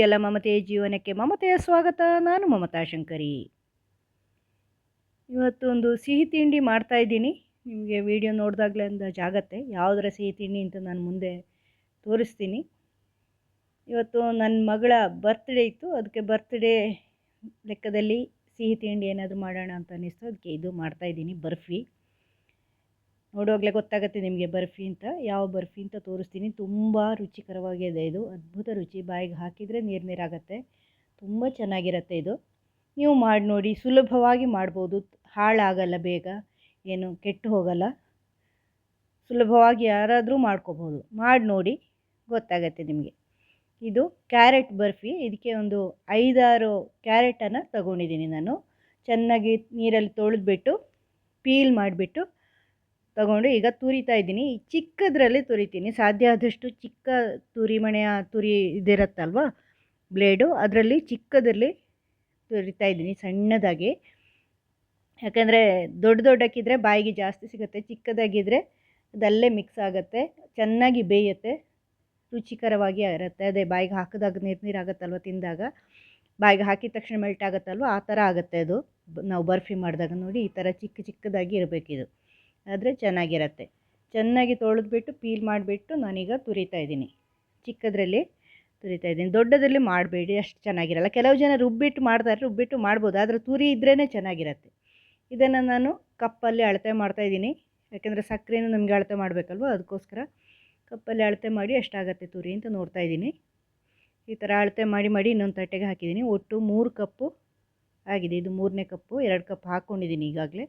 ನಿಮಗೆಲ್ಲ ಮಮತೆಯ ಜೀವನಕ್ಕೆ ಮಮತೆಯ ಸ್ವಾಗತ. ನಾನು ಮಮತಾ ಶಂಕರಿ. ಇವತ್ತೊಂದು ಸಿಹಿ ತಿಂಡಿ ಮಾಡ್ತಾ ಇದ್ದೀನಿ. ನಿಮಗೆ ವಿಡಿಯೋ ನೋಡಿದಾಗಲೇ ಅಂದಾಜು ಜಾಗತೆ ಯಾವುದರ ಸಿಹಿ ತಿಂಡಿ ಅಂತ ನಾನು ಮುಂದೆ ತೋರಿಸ್ತೀನಿ. ಇವತ್ತು ನನ್ನ ಮಗಳ ಬರ್ತ್ಡೇ ಇತ್ತು. ಅದಕ್ಕೆ ಬರ್ತ್ಡೇ ಲೆಕ್ಕದಲ್ಲಿ ಸಿಹಿ ತಿಂಡಿ ಏನಾದರೂ ಮಾಡೋಣ ಅಂತ ಅನ್ನಿಸ್ತು. ಅದಕ್ಕೆ ಇದು ಮಾಡ್ತಾಯಿದ್ದೀನಿ ಬರ್ಫಿ. ನೋಡುವಾಗಲೇ ಗೊತ್ತಾಗುತ್ತೆ ನಿಮಗೆ ಬರ್ಫಿ ಅಂತ. ಯಾವ ಬರ್ಫಿ ಅಂತ ತೋರಿಸ್ತೀನಿ. ತುಂಬ ರುಚಿಕರವಾಗಿದೆ ಇದು. ಅದ್ಭುತ ರುಚಿ. ಬಾಯಿಗೆ ಹಾಕಿದರೆ ನೀರು ನೀರಾಗತ್ತೆ. ತುಂಬ ಚೆನ್ನಾಗಿರುತ್ತೆ ಇದು. ನೀವು ಮಾಡಿ ನೋಡಿ. ಸುಲಭವಾಗಿ ಮಾಡ್ಬೋದು. ಹಾಳಾಗಲ್ಲ ಬೇಗ. ಏನು ಕೆಟ್ಟು ಹೋಗಲ್ಲ. ಸುಲಭವಾಗಿ ಯಾರಾದರೂ ಮಾಡ್ಕೋಬೋದು. ಮಾಡಿ ನೋಡಿ. ಗೊತ್ತಾಗತ್ತೆ ನಿಮಗೆ. ಇದು ಕ್ಯಾರೆಟ್ ಬರ್ಫಿ. ಇದಕ್ಕೆ ಒಂದು ಐದಾರು ಕ್ಯಾರೆಟನ್ನು ತಗೊಂಡಿದ್ದೀನಿ ನಾನು. ಚೆನ್ನಾಗಿ ನೀರಲ್ಲಿ ತೊಳೆದ್ಬಿಟ್ಟು, ಪೀಲ್ ಮಾಡಿಬಿಟ್ಟು ತಗೊಂಡು ಈಗ ತುರಿತಾ ಇದ್ದೀನಿ. ಚಿಕ್ಕದ್ರಲ್ಲಿ ತುರಿತೀನಿ. ಸಾಧ್ಯ ಆದಷ್ಟು ಚಿಕ್ಕ ತುರಿಮಣೆಯ ತುರಿ ಇದಿರುತ್ತಲ್ವ? ಬ್ಲೇಡು. ಅದರಲ್ಲಿ ಚಿಕ್ಕದರಲ್ಲಿ ತುರಿತಾ ಇದ್ದೀನಿ ಸಣ್ಣದಾಗಿ. ಯಾಕಂದರೆ ದೊಡ್ಡ ದೊಡ್ಡಕ್ಕಿದ್ರೆ ಬಾಯಿಗೆ ಜಾಸ್ತಿ ಸಿಗುತ್ತೆ. ಚಿಕ್ಕದಾಗಿದ್ದರೆ ಅದಲ್ಲೇ ಮಿಕ್ಸ್ ಆಗುತ್ತೆ. ಚೆನ್ನಾಗಿ ಬೇಯುತ್ತೆ. ರುಚಿಕರವಾಗಿ ಇರುತ್ತೆ. ಅದೇ ಬಾಯಿಗೆ ಹಾಕಿದಾಗ ನೀರು ನೀರು ಆಗುತ್ತಲ್ವ ತಿಂದಾಗ? ಬಾಯಿಗೆ ಹಾಕಿದ ತಕ್ಷಣ ಮೆಲ್ಟ್ ಆಗುತ್ತಲ್ವ? ಆ ಥರ ಆಗುತ್ತೆ ಅದು. ನಾವು ಬರ್ಫಿ ಮಾಡಿದಾಗ ನೋಡಿ ಈ ಥರ ಚಿಕ್ಕ ಚಿಕ್ಕದಾಗಿ ಇರಬೇಕಿದು. ಆದರೆ ಚೆನ್ನಾಗಿರತ್ತೆ. ಚೆನ್ನಾಗಿ ತೊಳೆದ್ಬಿಟ್ಟು ಪೀಲ್ ಮಾಡಿಬಿಟ್ಟು ನಾನೀಗ ತುರಿತಾ ಇದ್ದೀನಿ. ಚಿಕ್ಕದ್ರಲ್ಲಿ ತುರಿತಾ ಇದ್ದೀನಿ. ದೊಡ್ಡದರಲ್ಲಿ ಮಾಡಬೇಡಿ, ಅಷ್ಟು ಚೆನ್ನಾಗಿರಲ್ಲ. ಕೆಲವು ಜನ ರುಬ್ಬಿಟ್ಟು ಮಾಡ್ತಾರೆ, ರುಬ್ಬಿಟ್ಟು ಮಾಡ್ಬೋದು. ಆದರೆ ತುರಿ ಇದ್ರೇ ಚೆನ್ನಾಗಿರತ್ತೆ. ಇದನ್ನು ನಾನು ಕಪ್ಪಲ್ಲಿ ಅಳತೆ ಮಾಡ್ತಾಯಿದ್ದೀನಿ ಯಾಕೆಂದರೆ ಸಕ್ಕರೆನೂ ನಮಗೆ ಅಳತೆ ಮಾಡಬೇಕಲ್ವ? ಅದಕ್ಕೋಸ್ಕರ ಕಪ್ಪಲ್ಲಿ ಅಳತೆ ಮಾಡಿ ಎಷ್ಟಾಗತ್ತೆ ತುರಿ ಅಂತ ನೋಡ್ತಾ ಇದ್ದೀನಿ. ಈ ಥರ ಅಳತೆ ಮಾಡಿ ಮಾಡಿ ಇನ್ನೊಂದು ತಟ್ಟೆಗೆ ಹಾಕಿದ್ದೀನಿ. ಒಟ್ಟು ಮೂರು ಕಪ್ಪು ಆಗಿದೆ. ಇದು ಮೂರನೇ ಕಪ್ಪು. ಎರಡು ಕಪ್ ಹಾಕ್ಕೊಂಡಿದ್ದೀನಿ ಈಗಾಗಲೇ.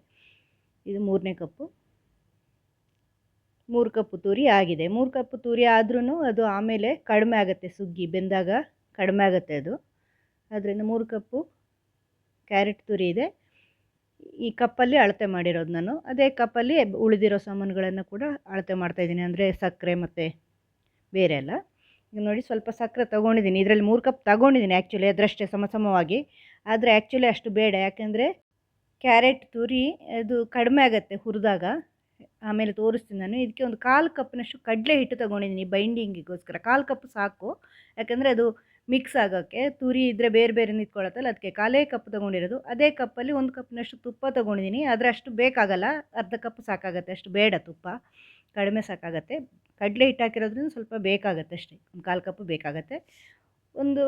ಇದು ಮೂರನೇ ಕಪ್ಪು. ಮೂರು ಕಪ್ಪು ತುರಿ ಆಗಿದೆ. ಮೂರು ಕಪ್ಪು ತುರಿ ಆದ್ರೂ ಅದು ಆಮೇಲೆ ಕಡಿಮೆ ಆಗುತ್ತೆ ಸುಗ್ಗಿ, ಬೆಂದಾಗ ಕಡಿಮೆ ಆಗುತ್ತೆ ಅದು. ಅದರಿಂದ ಮೂರು ಕಪ್ಪು ಕ್ಯಾರೆಟ್ ತುರಿ ಇದೆ. ಈ ಕಪ್ಪಲ್ಲಿ ಅಳತೆ ಮಾಡಿರೋದು ನಾನು. ಅದೇ ಕಪ್ಪಲ್ಲಿ ಉಳಿದಿರೋ ಸಾಮಾನುಗಳನ್ನು ಕೂಡ ಅಳತೆ ಮಾಡ್ತಾಯಿದ್ದೀನಿ ಅಂದರೆ ಸಕ್ಕರೆ ಮತ್ತು ಬೇರೆ ಎಲ್ಲ. ಈಗ ನೋಡಿ ಸ್ವಲ್ಪ ಸಕ್ಕರೆ ತೊಗೊಂಡಿದ್ದೀನಿ. ಇದರಲ್ಲಿ ಮೂರು ಕಪ್ ತಗೊಂಡಿದ್ದೀನಿ ಆ್ಯಕ್ಚುಲಿ ಅದರಷ್ಟೇ ಸಮಸಮವಾಗಿ ಆದರೆ ಆ್ಯಕ್ಚುಲಿ ಅಷ್ಟು ಬೇಡ. ಯಾಕೆಂದರೆ ಕ್ಯಾರೆಟ್ ತುರಿ ಅದು ಕಡಿಮೆ ಆಗುತ್ತೆ ಹುರಿದಾಗ. ಆಮೇಲೆ ತೋರಿಸ್ತೀನಿ ನಾನು. ಇದಕ್ಕೆ ಒಂದು ಕಾಲು ಕಪ್ನಷ್ಟು ಕಡಲೆ ಹಿಟ್ಟು ತೊಗೊಂಡಿದ್ದೀನಿ ಬೈಂಡಿಂಗಿಗೋಸ್ಕರ. ಕಾಲು ಕಪ್ ಸಾಕು. ಯಾಕಂದರೆ ಅದು ಮಿಕ್ಸ್ ಆಗೋಕ್ಕೆ ತುರಿ ಇದ್ದರೆ ಬೇರೆ ಬೇರೆ ನಿಂತ್ಕೊಳ್ಳುತ್ತಲ್ಲ, ಅದಕ್ಕೆ ಕಾಲೇ ಕಪ್ ತೊಗೊಂಡಿರೋದು. ಅದೇ ಕಪ್ಪಲ್ಲಿ ಒಂದು ಕಪ್ನಷ್ಟು ತುಪ್ಪ ತೊಗೊಂಡಿದ್ದೀನಿ. ಆದರೆ ಅಷ್ಟು ಬೇಕಾಗಲ್ಲ. ಅರ್ಧ ಕಪ್ ಸಾಕಾಗತ್ತೆ, ಅಷ್ಟು ಬೇಡ ತುಪ್ಪ. ಕಡಿಮೆ ಸಾಕಾಗತ್ತೆ. ಕಡಲೆ ಹಿಟ್ಟು ಹಾಕಿರೋದ್ರಿಂದ ಸ್ವಲ್ಪ ಬೇಕಾಗತ್ತೆ ಅಷ್ಟೇ. ಒಂದು ಕಾಲು ಕಪ್ ಬೇಕಾಗತ್ತೆ. ಒಂದು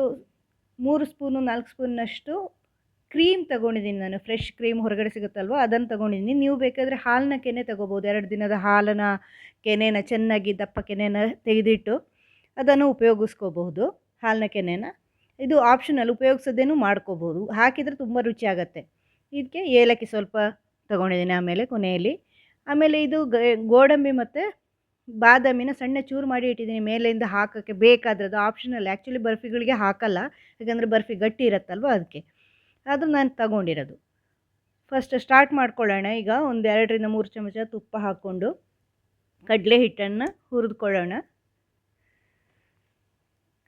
ಮೂರು ಸ್ಪೂನು, ನಾಲ್ಕು ಸ್ಪೂನ್ನಷ್ಟು ಕ್ರೀಮ್ ತಗೊಂಡಿದ್ದೀನಿ ನಾನು. ಫ್ರೆಶ್ ಕ್ರೀಮ್ ಹೊರಗಡೆ ಸಿಗುತ್ತಲ್ವ? ಅದನ್ನು ತೊಗೊಂಡಿದ್ದೀನಿ ನೀವು ಬೇಕಾದರೆ ಹಾಲಿನ ಕೆನೆ ತೊಗೋಬೋದು. ಎರಡು ದಿನದ ಹಾಲನ್ನ ಕೆನೆನ ಚೆನ್ನಾಗಿ ದಪ್ಪ ಕೆನೆನ ತೆಗೆದಿಟ್ಟು ಅದನ್ನು ಉಪಯೋಗಿಸ್ಕೋಬಹುದು. ಹಾಲಿನ ಕೆನೆನ. ಇದು ಆಪ್ಷನಲ್ ಉಪಯೋಗಿಸೋದೇನು ಮಾಡ್ಕೋಬೋದು ಹಾಕಿದರೆ ತುಂಬ ರುಚಿ ಇದಕ್ಕೆ ಏಲಕ್ಕಿ ಸ್ವಲ್ಪ ತೊಗೊಂಡಿದ್ದೀನಿ ಆಮೇಲೆ ಕೊನೆಯಲ್ಲಿ. ಆಮೇಲೆ ಇದು ಗೋಡಂಬಿ ಮತ್ತು ಬಾದಾಮಿನ ಸಣ್ಣ ಚೂರು ಮಾಡಿ ಇಟ್ಟಿದ್ದೀನಿ ಮೇಲೆಯಿಂದ ಹಾಕೋಕ್ಕೆ ಬೇಕಾದ್ರೆ ಅದು ಆಪ್ಷನಲ್ ಆ್ಯಕ್ಚುಲಿ ಬರ್ಫಿಗಳಿಗೆ ಹಾಕಲ್ಲ. ಯಾಕಂದರೆ ಬರ್ಫಿ ಗಟ್ಟಿ ಇರುತ್ತಲ್ವ ಅದಕ್ಕೆ. ಅದು ನಾನು ತಗೊಂಡಿರೋದು. ಫಸ್ಟ್ ಸ್ಟಾರ್ಟ್ ಮಾಡ್ಕೊಳ್ಳೋಣ. ಈಗ ಒಂದು ಎರಡರಿಂದ ಮೂರು ಚಮಚ ತುಪ್ಪ ಹಾಕ್ಕೊಂಡು ಕಡಲೆ ಹಿಟ್ಟನ್ನು ಹುರಿದುಕೊಳ್ಳೋಣ.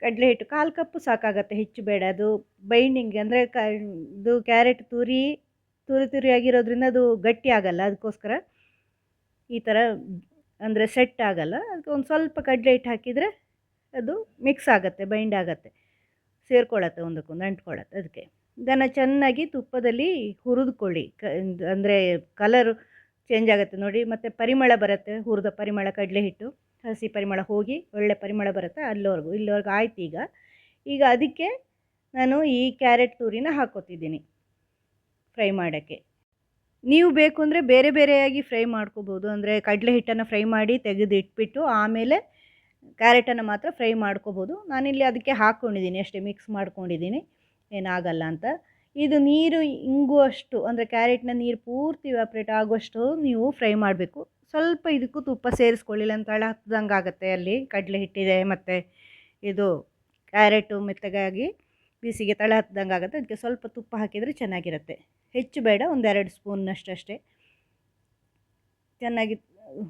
ಕಡಲೆ ಹಿಟ್ಟು ಕಾಲು ಕಪ್ಪು ಸಾಕಾಗತ್ತೆ, ಹೆಚ್ಚು ಬೇಡ. ಅದು ಬೈಂಡಿಂಗ್ ಅಂದರೆ ಕ ಇದು ಕ್ಯಾರೆಟ್ ತುರಿ ತುರಿ ತುರಿ ಆಗಿರೋದ್ರಿಂದ ಅದು ಗಟ್ಟಿ ಆಗಲ್ಲ. ಅದಕ್ಕೋಸ್ಕರ ಈ ಥರ ಅಂದರೆ ಸೆಟ್ ಆಗಲ್ಲ. ಅದಕ್ಕೆ ಒಂದು ಸ್ವಲ್ಪ ಕಡಲೆ ಹಿಟ್ಟು ಹಾಕಿದರೆ ಅದು ಮಿಕ್ಸ್ ಆಗುತ್ತೆ ಬೈಂಡ್ ಆಗುತ್ತೆ. ಸೇರ್ಕೊಳ್ಳುತ್ತೆ ಒಂದಕ್ಕೊಂದು, ಅಂಟ್ಕೊಳ್ಳುತ್ತೆ ಅದಕ್ಕೆ. ಇದನ್ನು ಚೆನ್ನಾಗಿ ತುಪ್ಪದಲ್ಲಿ ಹುರಿದುಕೊಳ್ಳಿ. ಕ ಅಂದರೆ ಕಲರ್ ಚೇಂಜ್ ಆಗುತ್ತೆ ನೋಡಿ. ಮತ್ತು ಪರಿಮಳ ಬರುತ್ತೆ, ಹುರಿದ ಪರಿಮಳ ಕಡಲೆ ಹಿಟ್ಟು ಹಸಿ ಪರಿಮಳ ಹೋಗಿ ಒಳ್ಳೆ ಪರಿಮಳ ಬರುತ್ತೆ ಅಲ್ಲಿವರೆಗೂ. ಇಲ್ಲಿವರೆಗೂ ಆಯ್ತು ಈಗ. ಈಗ ಅದಕ್ಕೆ ನಾನು ಈ ಕ್ಯಾರೆಟ್ ತುರಿನ ಹಾಕೋತಿದ್ದೀನಿ ಫ್ರೈ ಮಾಡೋಕ್ಕೆ. ನೀವು ಬೇಕು ಅಂದರೆ ಬೇರೆ ಬೇರೆಯಾಗಿ ಫ್ರೈ ಮಾಡ್ಕೋಬೋದು. ಅಂದರೆ ಕಡಲೆ ಹಿಟ್ಟನ್ನು ಫ್ರೈ ಮಾಡಿ ತೆಗೆದು ಇಟ್ಬಿಟ್ಟು ಆಮೇಲೆ ಕ್ಯಾರೆಟನ್ನು ಮಾತ್ರ ಫ್ರೈ ಮಾಡ್ಕೋಬೋದು. ನಾನಿಲ್ಲಿ ಅದಕ್ಕೆ ಹಾಕ್ಕೊಂಡಿದ್ದೀನಿ ಅಷ್ಟೇ ಮಿಕ್ಸ್ ಮಾಡ್ಕೊಂಡಿದ್ದೀನಿ. ಏನಾಗಲ್ಲ ಅಂತ. ಇದು ನೀರು ಇಂಗುವಷ್ಟು ಅಂದರೆ ಕ್ಯಾರೆಟ್ನ ನೀರು ಪೂರ್ತಿ ವ್ಯಾಪ್ರೇಟ್ ಆಗುವಷ್ಟು ನೀವು ಫ್ರೈ ಮಾಡಬೇಕು. ಸ್ವಲ್ಪ ಇದಕ್ಕೂ ತುಪ್ಪ ಸೇರಿಸ್ಕೊಳ್ಳಿಲ್ಲ ಅಂತ ತಳ ಹತ್ತದಂಗೆ ಆಗುತ್ತೆ ಅಲ್ಲಿ ಕಡಲೆ ಹಿಟ್ಟಿದೆ ಮತ್ತು ಇದು ಕ್ಯಾರೆಟು ಮೆತ್ತಗಾಗಿ ಬಿಸಿಗೆ ತಳ ಹತ್ತದಂಗೆ ಆಗುತ್ತೆ. ಅದಕ್ಕೆ ಸ್ವಲ್ಪ ತುಪ್ಪ ಹಾಕಿದರೆ ಚೆನ್ನಾಗಿರುತ್ತೆ. ಹೆಚ್ಚು ಬೇಡ, ಒಂದೆರಡು ಸ್ಪೂನ್ನಷ್ಟು ಚೆನ್ನಾಗಿ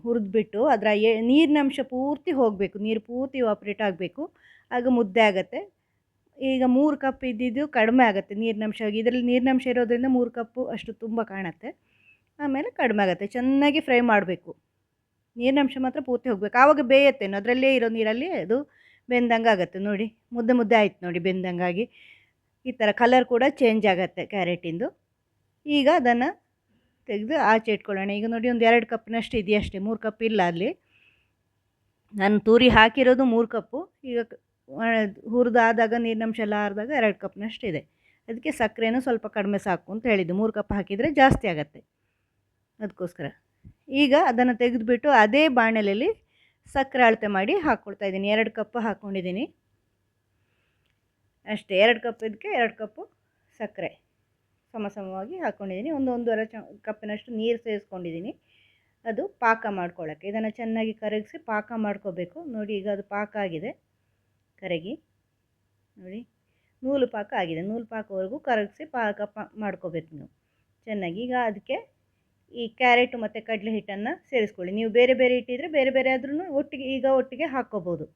ಹುರಿದ್ಬಿಟ್ಟು ಅದರ ಎ ನೀರಿನಂಶ ಪೂರ್ತಿ ಹೋಗಬೇಕು. ನೀರು ಪೂರ್ತಿ ಆಪ್ರೇಟ್ ಆಗಬೇಕು. ಆಗ ಮುದ್ದೆ ಆಗುತ್ತೆ. ಈಗ ಮೂರು ಕಪ್ ಇದ್ದಿದ್ದು ಕಡಿಮೆ ಆಗುತ್ತೆ ನೀರಿನಂಶ ಇದರಲ್ಲಿ ನೀರಿನಂಶ ಇರೋದ್ರಿಂದ ಮೂರು ಕಪ್ಪು ಅಷ್ಟು ತುಂಬ ಕಾಣುತ್ತೆ. ಆಮೇಲೆ ಕಡಿಮೆ ಆಗುತ್ತೆ, ಚೆನ್ನಾಗಿ ಫ್ರೈ ಮಾಡಬೇಕು. ನೀರಿನಂಶ ಮಾತ್ರ ಪೂರ್ತಿ ಹೋಗಬೇಕು. ಆವಾಗ ಬೇಯತ್ತೇನು ಅದರಲ್ಲೇ ಇರೋ ನೀರಲ್ಲಿ ಅದು ಬೆಂದಂಗೆ ಆಗುತ್ತೆ. ನೋಡಿ, ಮುದ್ದೆ ಮುದ್ದೆ ಆಯ್ತು ನೋಡಿ ಬೆಂದಂಗಾಗಿ. ಈ ಥರ ಕಲರ್ ಕೂಡ ಚೇಂಜ್ ಆಗುತ್ತೆ ಕ್ಯಾರೆಟಿಂದು. ಈಗ ಅದನ್ನು ತೆಗೆದು ಆಚೆ ಇಟ್ಕೊಳ್ಳೋಣ. ಈಗ ನೋಡಿ, ಒಂದು ಎರಡು ಕಪ್ನಷ್ಟು ಇದೆಯಷ್ಟೇ. ಮೂರು ಕಪ್ ಇಲ್ಲ ಅಲ್ಲಿ. ನಾನು ತೂರಿ ಹಾಕಿರೋದು ಮೂರು ಕಪ್ಪು. ಈಗ ಹುರಿದಾದಾಗ ನೀರಿನಂಶ ಎಲ್ಲ ಆರಿದಾಗ ಎರಡು ಕಪ್ನಷ್ಟು ಇದೆ. ಅದಕ್ಕೆ ಸಕ್ಕರೆನೂ ಸ್ವಲ್ಪ ಕಡಿಮೆ ಸಾಕು ಅಂತ ಹೇಳಿದ್ದು. ಮೂರು ಕಪ್ ಹಾಕಿದರೆ ಜಾಸ್ತಿ ಆಗುತ್ತೆ. ಅದಕ್ಕೋಸ್ಕರ ಈಗ ಅದನ್ನು ತೆಗೆದುಬಿಟ್ಟು ಅದೇ ಬಾಣಲೆಯಲ್ಲಿ ಸಕ್ಕರೆ ಅಳತೆ ಮಾಡಿ ಹಾಕ್ಕೊಳ್ತಾ ಇದ್ದೀನಿ. ಎರಡು ಕಪ್ ಹಾಕ್ಕೊಂಡಿದ್ದೀನಿ ಅಷ್ಟೇ, ಎರಡು ಕಪ್ ಇದಕ್ಕೆ ಎರಡು ಕಪ್ಪು ಸಕ್ಕರೆ ಸಮ ಸಮವಾಗಿ ಹಾಕ್ಕೊಂಡಿದ್ದೀನಿ ಒಂದು ಒಂದೂವರೆ ಚ, ಕಪ್ಪಿನಷ್ಟು ನೀರು ಸೇರಿಸ್ಕೊಂಡಿದ್ದೀನಿ ಅದು ಪಾಕ ಮಾಡ್ಕೊಳ್ಳೋಕ್ಕೆ ಇದನ್ನು ಚೆನ್ನಾಗಿ ಕರಗಿಸಿ ಪಾಕ ಮಾಡ್ಕೋಬೇಕು. ನೋಡಿ ಈಗ ಅದು ಪಾಕ ಆಗಿದೆ. ಕರಗಿ. ನೋಡಿ ನೂಲು ಪಾಕ ಆಗಿದೆ. ನೂಲು ಪಾಕವರೆಗೂ ಕರಗಿಸಿ ಪಾಕ ಪಾ ಮಾಡ್ಕೋಬೇಕು ನೀವು. ಚೆನ್ನಾಗಿ ಈಗ ಅದಕ್ಕೆ ಈ ಕ್ಯಾರೆಟ್ ಮತ್ತು ಕಡಲೆ ಹಿಟ್ಟನ್ನು ಸೇರಿಸ್ಕೊಳ್ಳಿ. ನೀವು ಬೇರೆ ಬೇರೆ ಇಟ್ಟಿದ್ರೆ ಬೇರೆ ಬೇರೆ ಆದ್ರೂ ಒಟ್ಟಿಗೆ ಈಗ ಒಟ್ಟಿಗೆ ಹಾಕ್ಕೋಬೋದು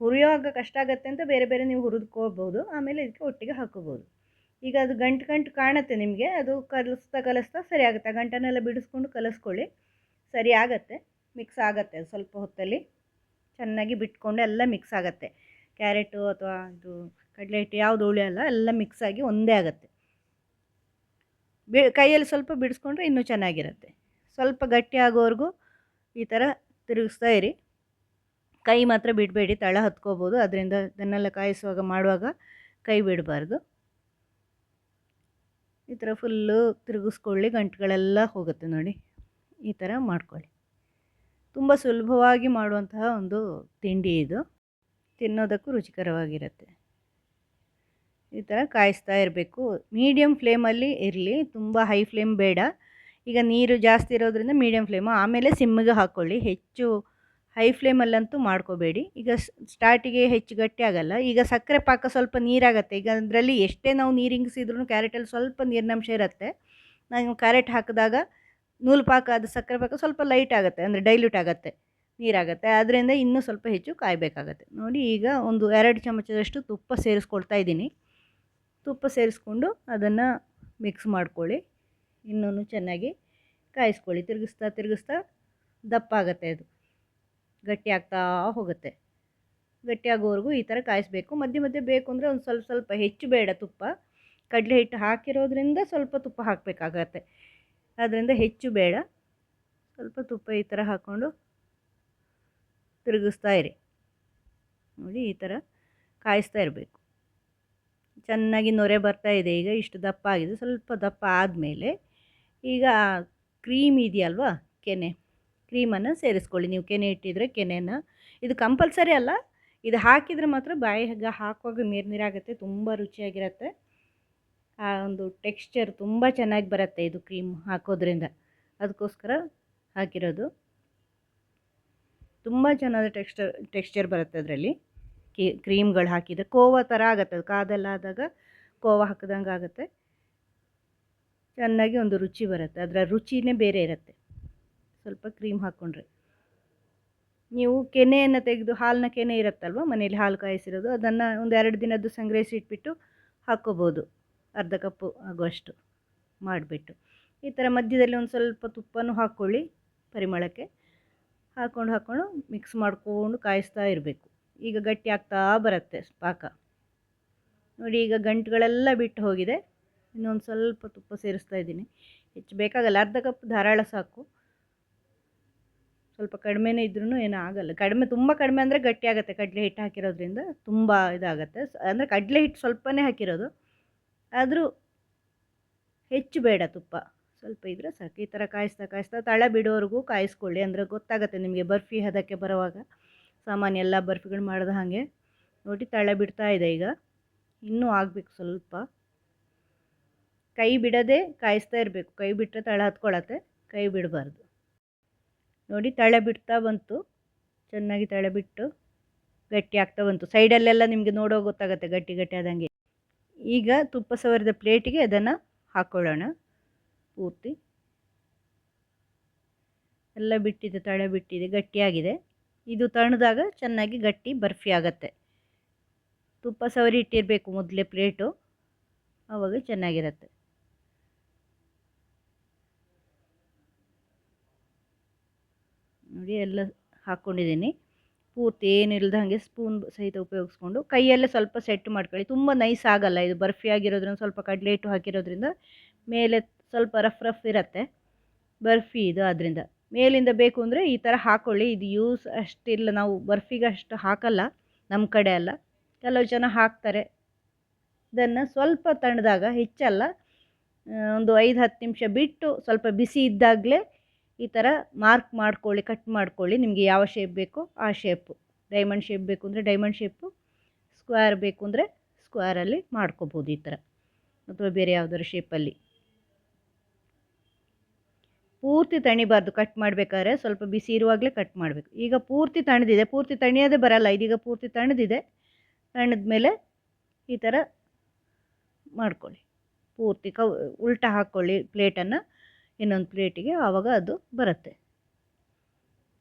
ಹುರಿಯೋವಾಗ ಕಷ್ಟ ಆಗುತ್ತೆ ಅಂತ ಬೇರೆ ಬೇರೆ ನೀವು ಹುರಿದ್ಕೋಬೋದು. ಆಮೇಲೆ ಇದಕ್ಕೆ ಒಟ್ಟಿಗೆ ಹಾಕ್ಕೋಬೋದು ಈಗ ಅದು ಗಂಟು ಗಂಟು ಕಾಣುತ್ತೆ ನಿಮಗೆ. ಅದು ಕಲಿಸ್ತಾ ಕಲಿಸ್ತಾ ಸರಿ ಆಗುತ್ತೆ. ಗಂಟನ್ನೆಲ್ಲ ಬಿಡಿಸ್ಕೊಂಡು ಕಲಿಸ್ಕೊಳ್ಳಿ. ಸರಿ ಆಗುತ್ತೆ. ಮಿಕ್ಸ್ ಆಗುತ್ತೆ ಸ್ವಲ್ಪ ಹೊತ್ತಲ್ಲಿ. ಚೆನ್ನಾಗಿ ಬಿಟ್ಕೊಂಡು ಎಲ್ಲ ಮಿಕ್ಸ್ ಆಗುತ್ತೆ. ಕ್ಯಾರೆಟು ಅಥವಾ ಇದು ಕಡಲೆ ಹಿಟ್ಟು, ಯಾವುದು ಉಳಿಯಲ್ಲ ಎಲ್ಲ ಮಿಕ್ಸ್ ಆಗಿ ಒಂದೇ ಆಗುತ್ತೆ. ಬಿ, ಕೈಯಲ್ಲಿ ಸ್ವಲ್ಪ ಬಿಡಿಸ್ಕೊಂಡ್ರೆ ಇನ್ನೂ ಚೆನ್ನಾಗಿರುತ್ತೆ. ಸ್ವಲ್ಪ ಗಟ್ಟಿ ಆಗೋವರೆಗೂ ಈ ಥರ ತಿರುಗಿಸ್ತಾ ಇರಿ. ಕೈ ಮಾತ್ರ ಬಿಡಬೇಡಿ, ತಳ ಹತ್ಕೋಬೋದು. ಅದರಿಂದ ಇದನ್ನೆಲ್ಲ ಕಾಯಿಸುವಾಗ, ಮಾಡುವಾಗ ಕೈ ಬಿಡಬಾರ್ದು. ಈ ಥರ ಫುಲ್ಲು ತಿರುಗಿಸ್ಕೊಳ್ಳಿ, ಗಂಟುಗಳೆಲ್ಲ ಹೋಗುತ್ತೆ ನೋಡಿ. ಈ ಥರ ಮಾಡ್ಕೊಳ್ಳಿ. ತುಂಬ ಸುಲಭವಾಗಿ ಮಾಡುವಂತಹ ಒಂದು ತಿಂಡಿ ಇದು. ತಿನ್ನೋದಕ್ಕೂ ರುಚಿಕರವಾಗಿರುತ್ತೆ. ಈ ಥರ ಕಾಯಿಸ್ತಾ ಇರಬೇಕು. ಮೀಡಿಯಮ್ ಫ್ಲೇಮಲ್ಲಿ ಇರಲಿ, ತುಂಬ ಹೈ ಫ್ಲೇಮ್ ಬೇಡ. ಈಗ ನೀರು ಜಾಸ್ತಿ ಇರೋದ್ರಿಂದ ಮೀಡಿಯಮ್ ಫ್ಲೇಮು. ಆಮೇಲೆ ಸಿಮ್ಮಿಗೆ ಹಾಕ್ಕೊಳ್ಳಿ ಹೆಚ್ಚು ಹೈ ಫ್ಲೇಮಲ್ಲಂತೂ ಮಾಡ್ಕೋಬೇಡಿ. ಈಗ ಸ್ಟಾರ್ಟಿಗೆ ಹೆಚ್ಚು ಗಟ್ಟಿ ಆಗಲ್ಲ. ಈಗ ಸಕ್ಕರೆ ಪಾಕ ಸ್ವಲ್ಪ ನೀರಾಗತ್ತೆ. ಈಗ ಅದರಲ್ಲಿ ಎಷ್ಟೇ ನಾವು ನೀರು ಹಿಂಗಿಸಿದ್ರೂ ಕ್ಯಾರೆಟಲ್ಲಿ ಸ್ವಲ್ಪ ನೀರಿನಂಶ ಇರುತ್ತೆ. ನಾವು ಕ್ಯಾರೆಟ್ ಹಾಕಿದಾಗ ನೂಲು ಪಾಕ ಅದು ಸಕ್ಕರೆ ಪಾಕ ಸ್ವಲ್ಪ ಲೈಟ್ ಆಗುತ್ತೆ, ಅಂದರೆ ಡೈಲ್ಯೂಟ್ ಆಗುತ್ತೆ. ನೀರಾಗುತ್ತೆ. ಅದರಿಂದ ಇನ್ನೂ ಸ್ವಲ್ಪ ಹೆಚ್ಚು ಕಾಯಬೇಕಾಗತ್ತೆ. ನೋಡಿ ಈಗ ಒಂದು ಎರಡು ಚಮಚದಷ್ಟು ತುಪ್ಪ ಸೇರಿಸ್ಕೊಳ್ತಾ ಇದ್ದೀನಿ. ತುಪ್ಪ ಸೇರಿಸ್ಕೊಂಡು ಅದನ್ನು ಮಿಕ್ಸ್ ಮಾಡ್ಕೊಳ್ಳಿ. ಇನ್ನೂ ಚೆನ್ನಾಗಿ ಕಾಯಿಸ್ಕೊಳ್ಳಿ. ತಿರುಗಿಸ್ತಾ ತಿರುಗಿಸ್ತಾ ದಪ್ಪ ಆಗುತ್ತೆ ಅದು. ಗಟ್ಟಿ ಆಗ್ತಾ ಹೋಗುತ್ತೆ. ಗಟ್ಟಿಯಾಗೋವರೆಗೂ ಈ ಥರ ಕಾಯಿಸಬೇಕು. ಮಧ್ಯೆ ಮಧ್ಯೆ ಬೇಕು ಅಂದರೆ ಒಂದು ಸ್ವಲ್ಪ ಸ್ವಲ್ಪ ಹೆಚ್ಚು ಬೇಡ ತುಪ್ಪ. ಕಡಲೆ ಹಿಟ್ಟು ಹಾಕಿರೋದ್ರಿಂದ ಸ್ವಲ್ಪ ತುಪ್ಪ ಹಾಕಬೇಕಾಗತ್ತೆ. ಅದರಿಂದ ಹೆಚ್ಚು ಬೇಡ. ಸ್ವಲ್ಪ ತುಪ್ಪ ಈ ಥರ ಹಾಕ್ಕೊಂಡು ತಿರುಗಿಸ್ತಾ ಇರಿ. ನೋಡಿ ಈ ಥರ ಕಾಯಿಸ್ತಾ ಇರಬೇಕು. ಚೆನ್ನಾಗಿ ನೊರೆ ಬರ್ತಾ ಇದೆ. ಈಗ ಇಷ್ಟು ದಪ್ಪ ಆಗಿದೆ. ಸ್ವಲ್ಪ ದಪ್ಪ ಆದಮೇಲೆ ಈಗ ಕ್ರೀಮ್ ಇದೆಯಲ್ವಾ? ಕೆನೆ. ಕ್ರೀಮನ್ನು ಸೇರಿಸ್ಕೊಳ್ಳಿ. ನೀವು ಕೆನೆ ಇಟ್ಟಿದ್ರೆ ಕೆನೆನ. ಇದು ಕಂಪಲ್ಸರಿ ಅಲ್ಲ. ಇದು ಹಾಕಿದರೆ ಮಾತ್ರ ಬಾಯಿಗೆ ಹಾಕುವಾಗ ನೀರು ನೀರಾಗುತ್ತೆ. ತುಂಬ ರುಚಿಯಾಗಿರುತ್ತೆ. ಆ ಒಂದು ಟೆಕ್ಸ್ಚರ್ ತುಂಬ ಚೆನ್ನಾಗಿ ಬರುತ್ತೆ ಇದು ಕ್ರೀಮ್ ಹಾಕೋದ್ರಿಂದ. ಅದಕ್ಕೋಸ್ಕರ ಹಾಕಿರೋದು. ತುಂಬ ಚೆನ್ನಾದ ಟೆಕ್ಸ್ಟರ್, ಟೆಕ್ಸ್ಚರ್ ಬರುತ್ತೆ ಅದರಲ್ಲಿ. ಕಿ, ಕ್ರೀಮ್ಗಳು ಹಾಕಿದರೆ ಕೋವ ಥರ ಆಗುತ್ತೆ. ಅದು ಕಾದಲ್ಲಾದಾಗ ಕೋವಾ ಹಾಕಿದಂಗೆ ಆಗುತ್ತೆ. ಚೆನ್ನಾಗಿ ಒಂದು ರುಚಿ ಬರುತ್ತೆ. ಅದರ ರುಚಿನೇ ಬೇರೆ ಇರುತ್ತೆ. ಸ್ವಲ್ಪ ಕ್ರೀಮ್ ಹಾಕ್ಕೊಂಡ್ರೆ ನೀವು ಕೆನೆಯನ್ನು ತೆಗೆದು ಹಾಲಿನ ಕೆನೆ ಇರುತ್ತಲ್ವ? ಮನೇಲಿ ಹಾಲು ಕಾಯಿಸಿರೋದು. ಅದನ್ನು ಒಂದು ಎರಡು ದಿನದ್ದು ಸಂಗ್ರಹಿಸಿ ಇಟ್ಬಿಟ್ಟು ಹಾಕ್ಕೋಬೋದು ಅರ್ಧ ಕಪ್ಪು ಆಗುವಷ್ಟು ಮಾಡಿಬಿಟ್ಟು. ಈ ಥರ ಮಧ್ಯದಲ್ಲಿ ಒಂದು ಸ್ವಲ್ಪ ತುಪ್ಪನೂ ಹಾಕ್ಕೊಳ್ಳಿ ಪರಿಮಳಕ್ಕೆ. ಹಾಕ್ಕೊಂಡು ಹಾಕ್ಕೊಂಡು ಮಿಕ್ಸ್ ಮಾಡಿಕೊಂಡು ಕಾಯಿಸ್ತಾ ಇರಬೇಕು. ಈಗ ಗಟ್ಟಿ ಆಗ್ತಾ ಬರುತ್ತೆ ಪಾಕ. ನೋಡಿ ಈಗ ಗಂಟುಗಳೆಲ್ಲ ಬಿಟ್ಟು ಹೋಗಿದೆ. ಇನ್ನೊಂದು ಸ್ವಲ್ಪ ತುಪ್ಪ ಸೇರಿಸ್ತಾ ಇದ್ದೀನಿ. ಹೆಚ್ಚು ಬೇಕಾಗಲ್ಲ, ಅರ್ಧ ಕಪ್ ಧಾರಾಳ ಸಾಕು. ಸ್ವಲ್ಪ ಕಡಿಮೆನೇ ಇದ್ರೂ ಏನೂ ಆಗಲ್ಲ. ಕಡಿಮೆ ತುಂಬ ಕಡಿಮೆ ಅಂದರೆ ಗಟ್ಟಿ ಆಗುತ್ತೆ. ಕಡಲೆ ಹಿಟ್ಟು ಹಾಕಿರೋದ್ರಿಂದ ತುಂಬ ಇದಾಗುತ್ತೆ. ಅಂದರೆ ಕಡಲೆ ಹಿಟ್ಟು ಸ್ವಲ್ಪನೇ ಹಾಕಿರೋದು. ಆದರೂ ಹೆಚ್ಚು ಬೇಡ ತುಪ್ಪ. ಸ್ವಲ್ಪ ಇದ್ದರೆ ಸಾಕು ಈ ಥರ ಕಾಯಿಸ್ತಾ ಕಾಯಿಸ್ತಾ ತಳ ಬಿಡೋವರೆಗೂ ಕಾಯಿಸ್ಕೊಳ್ಳಿ. ಅಂದರೆ ಗೊತ್ತಾಗುತ್ತೆ ನಿಮಗೆ ಬರ್ಫಿ ಹದಕ್ಕೆ ಬರುವಾಗ. ಸಾಮಾನ್ಯ ಎಲ್ಲ ಬರ್ಫಿಗಳು ಮಾಡಿದ ಹಾಗೆ. ನೋಡಿ ತಳ ಬಿಡ್ತಾ ಇದೆ ಈಗ. ಇನ್ನೂ ಆಗಬೇಕು ಸ್ವಲ್ಪ. ಕೈ ಬಿಡದೆ ಕಾಯಿಸ್ತಾ ಇರಬೇಕು. ಕೈ ಬಿಟ್ಟರೆ ತಳ ಹತ್ಕೊಳತ್ತೆ. ಕೈ ಬಿಡಬಾರ್ದು. ನೋಡಿ ತಳ ಬಿಡ್ತಾ ಬಂತು. ಚೆನ್ನಾಗಿ ತಳ ಬಿಟ್ಟು ಗಟ್ಟಿ ಆಗ್ತಾ ಬಂತು. ಸೈಡಲ್ಲೆಲ್ಲ ನಿಮಗೆ ನೋಡೋ ಗೊತ್ತಾಗುತ್ತೆ ಗಟ್ಟಿ ಗಟ್ಟಿ ಆದಂಗೆ. ಈಗ ತುಪ್ಪ ಸವರಿದ ಪ್ಲೇಟಿಗೆ ಅದನ್ನು ಹಾಕ್ಕೊಳ್ಳೋಣ ಪೂರ್ತಿ. ಎಲ್ಲ ಬಿಟ್ಟಿದೆ, ತಳೆ ಬಿಟ್ಟಿದೆ, ಗಟ್ಟಿಯಾಗಿದೆ. ಇದು ತಣ್ಣದಾಗ ಚೆನ್ನಾಗಿ ಗಟ್ಟಿ ಬರ್ಫಿ ಆಗುತ್ತೆ. ತುಪ್ಪ ಸವರಿ ಇಟ್ಟಿರಬೇಕು ಮೊದಲೇ ಪ್ಲೇಟು. ಆವಾಗ ಚೆನ್ನಾಗಿರುತ್ತೆ. ನೋಡಿ, ಎಲ್ಲ ಹಾಕ್ಕೊಂಡಿದ್ದೀನಿ ಪೂರ್ತಿ ಏನಿಲ್ಲದ ಹಾಗೆ ಸ್ಪೂನ್ ಸಹಿತ ಉಪಯೋಗಿಸ್ಕೊಂಡು ಕೈಯಲ್ಲೇ ಸ್ವಲ್ಪ ಸೆಟ್ ಮಾಡ್ಕೊಳ್ಳಿ. ತುಂಬ ನೈಸ್ ಆಗಲ್ಲ ಇದು ಬರ್ಫಿ ಆಗಿರೋದ್ರಿಂದ, ಸ್ವಲ್ಪ ಕಡಲೆ ಹಿಟ್ಟು ಹಾಕಿರೋದ್ರಿಂದ, ಮೇಲೆ ಸ್ವಲ್ಪ ರಫ್ ರಫ್ ಇರುತ್ತೆ. ಬರ್ಫಿ ಇದು ಅದರಿಂದ ಮೇಲಿಂದ ಬೇಕು ಅಂದರೆ ಈ ಥರ ಹಾಕ್ಕೊಳ್ಳಿ ಇದು ಯೂಸ್ ಅಷ್ಟಿಲ್ಲ. ನಾವು ಬರ್ಫಿಗೆ ಅಷ್ಟು ಹಾಕಲ್ಲ. ನಮ್ಮ ಕಡೆ ಅಲ್ಲ. ಕೆಲವು ಜನ ಹಾಕ್ತಾರೆ. ಇದನ್ನು ಸ್ವಲ್ಪ ತಣ್ಣದಾಗ, ಹೆಚ್ಚಲ್ಲ. ಒಂದು ಐದು, ಹತ್ತು ನಿಮಿಷ ಬಿಟ್ಟು ಸ್ವಲ್ಪ ಬಿಸಿ ಇದ್ದಾಗಲೇ ಈ ಥರ ಮಾರ್ಕ್ ಮಾಡ್ಕೊಳ್ಳಿ, ಕಟ್ ಮಾಡ್ಕೊಳ್ಳಿ. ನಿಮಗೆ ಯಾವ ಶೇಪ್ ಬೇಕೋ ಆ ಶೇಪು ಡೈಮಂಡ್ ಶೇಪ್ ಬೇಕು ಅಂದರೆ ಡೈಮಂಡ್ ಶೇಪು ಸ್ಕ್ವೇರ್ ಬೇಕು ಅಂದರೆ ಸ್ಕ್ವೇರಲ್ಲಿ ಮಾಡ್ಕೋಬೋದು ಈ ಥರ ಅಥವಾ ಬೇರೆ ಯಾವುದಾದ್ರು ಶೇಪಲ್ಲಿ ಪೂರ್ತಿ ತಣಿಬಾರ್ದು ಕಟ್ ಮಾಡಬೇಕಾದ್ರೆ ಸ್ವಲ್ಪ ಬಿಸಿ ಇರುವಾಗಲೇ ಕಟ್ ಮಾಡಬೇಕು. ಈಗ ಪೂರ್ತಿ ತಣಿದಿದೆ, ಪೂರ್ತಿ ತಣಿಯೋದೇ ಬರಲ್ಲ, ಇದೀಗ ಪೂರ್ತಿ ತಣಿದಿದೆ. ತಣಿದ ಮೇಲೆ ಈ ಥರ ಮಾಡ್ಕೊಳ್ಳಿ. ಪೂರ್ತಿ ಕವ್, ಉಲ್ಟಾ ಹಾಕ್ಕೊಳ್ಳಿ ಪ್ಲೇಟನ್ನು, ಇನ್ನೊಂದು ಪ್ಲೇಟಿಗೆ, ಆವಾಗ ಅದು ಬರುತ್ತೆ.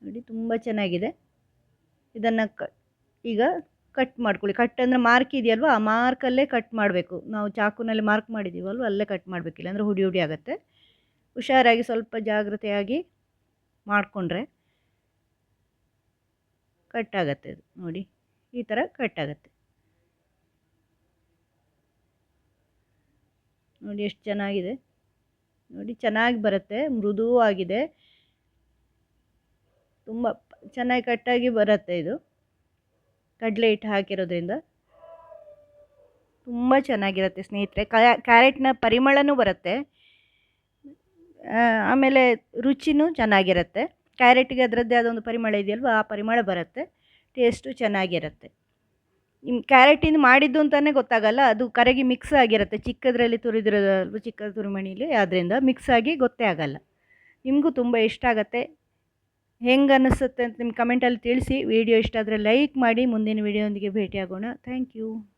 ನೋಡಿ, ತುಂಬ ಚೆನ್ನಾಗಿದೆ. ಇದನ್ನು ಕ, ಈಗ ಕಟ್ ಮಾಡ್ಕೊಳ್ಳಿ. ಕಟ್ ಅಂದರೆ ಮಾರ್ಕ್ ಇದೆಯಲ್ವ? ಆ ಮಾರ್ಕಲ್ಲೇ ಕಟ್ ಮಾಡಬೇಕು. ನಾವು ಚಾಕುನಲ್ಲಿ ಮಾರ್ಕ್ ಮಾಡಿದ್ದೀವಲ್ವ ಅಲ್ಲೇ ಕಟ್ ಮಾಡಬೇಕಿಲ್ಲ. ಅಂದರೆ ಹುಡಿ ಹುಡಿ ಆಗುತ್ತೆ. ಹುಷಾರಾಗಿ ಸ್ವಲ್ಪ ಜಾಗ್ರತೆಯಾಗಿ ಮಾಡಿಕೊಂಡ್ರೆ ಕಟ್ ಆಗುತ್ತೆ ಅದು. ನೋಡಿ, ಈ ಥರ ಕಟ್ ಆಗುತ್ತೆ ನೋಡಿ, ಎಷ್ಟು ಚೆನ್ನಾಗಿದೆ. ನೋಡಿ, ಚೆನ್ನಾಗಿ ಬರುತ್ತೆ ಮೃದುವಾಗಿದೆ ತುಂಬ ಚೆನ್ನಾಗಿ ಕಟ್ಟಾಗಿ ಬರುತ್ತೆ ಇದು. ಕಡಲೆ ಹಿಟ್ಟು ಹಾಕಿರೋದ್ರಿಂದ ತುಂಬ ಚೆನ್ನಾಗಿರುತ್ತೆ ಸ್ನೇಹಿತರೆ. ಕ್ಯಾರೆಟ್ನ ಪರಿಮಳನೂ ಬರುತ್ತೆ. ಆಮೇಲೆ ರುಚಿನೂ ಚೆನ್ನಾಗಿರುತ್ತೆ. ಕ್ಯಾರೆಟಿಗೆ ಅದರದ್ದೇ ಆದ ಒಂದು ಪರಿಮಳ ಇದೆಯಲ್ವ, ಆ ಪರಿಮಳ ಬರುತ್ತೆ. ಟೇಸ್ಟು ಚೆನ್ನಾಗಿರುತ್ತೆ. ನಿಮ್ಮ ಕ್ಯಾರೆಟಿಂದ ಮಾಡಿದ್ದು ಅಂತಲೇ ಗೊತ್ತಾಗಲ್ಲ, ಅದು ಕರಗಿ ಮಿಕ್ಸ್ ಆಗಿರುತ್ತೆ. ಚಿಕ್ಕದರಲ್ಲಿ ತುರಿದಿರೋದಲ್ವ ಚಿಕ್ಕ ತುರಿಮಣಿಲಿ ಅದರಿಂದ ಮಿಕ್ಸ್ ಆಗಿ ಗೊತ್ತೇ ಆಗಲ್ಲ. ನಿಮಗೂ ತುಂಬ ಇಷ್ಟ ಆಗುತ್ತೆ. ಹೆಂಗೆ ಅನ್ನಿಸುತ್ತೆ ಅಂತ ನಿಮ್ಮ ಕಮೆಂಟಲ್ಲಿ ತಿಳಿಸಿ. ವಿಡಿಯೋ ಇಷ್ಟ ಆದರೆ ಲೈಕ್ ಮಾಡಿ. ಮುಂದಿನ ವಿಡಿಯೋದೊಂದಿಗೆ ಭೇಟಿಯಾಗೋಣ. Thank you